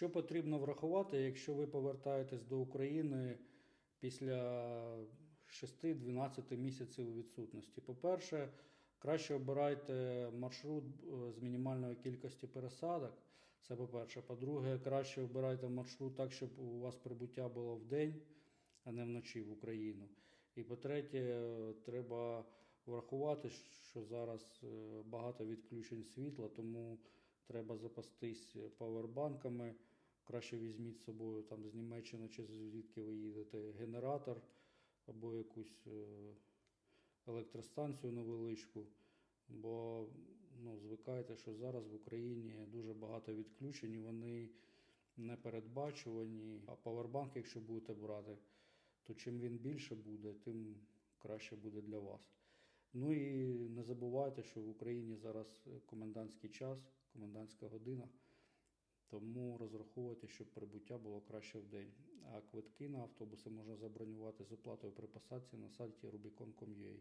Що потрібно врахувати, якщо ви повертаєтесь до України після 6-12 місяців відсутності? По-перше, краще обирайте маршрут е, з мінімальної кількості пересадок. Це по-перше. По-друге, краще обирайте маршрут так, щоб у вас прибуття було в день, а не вночі в Україну. І по-третє, е, треба врахувати, що зараз е, багато відключень світла, тому треба запастись павербанками. Краще візьміть з собою там з Німеччини чи звідки ви їдете генератор або якусь е, електростанцію невеличку. Бо ну, звикайте, що зараз в Україні дуже багато відключень, вони не передбачувані. А павербанк, якщо будете брати, то чим він більше буде, тим краще буде для вас. Ну і не забувайте, що в Україні зараз комендантський час, комендантська година. Тому розраховувати, щоб прибуття було краще в день. А квитки на автобуси можна забронювати з оплатою при посадці на сайті rubicon.com.ua.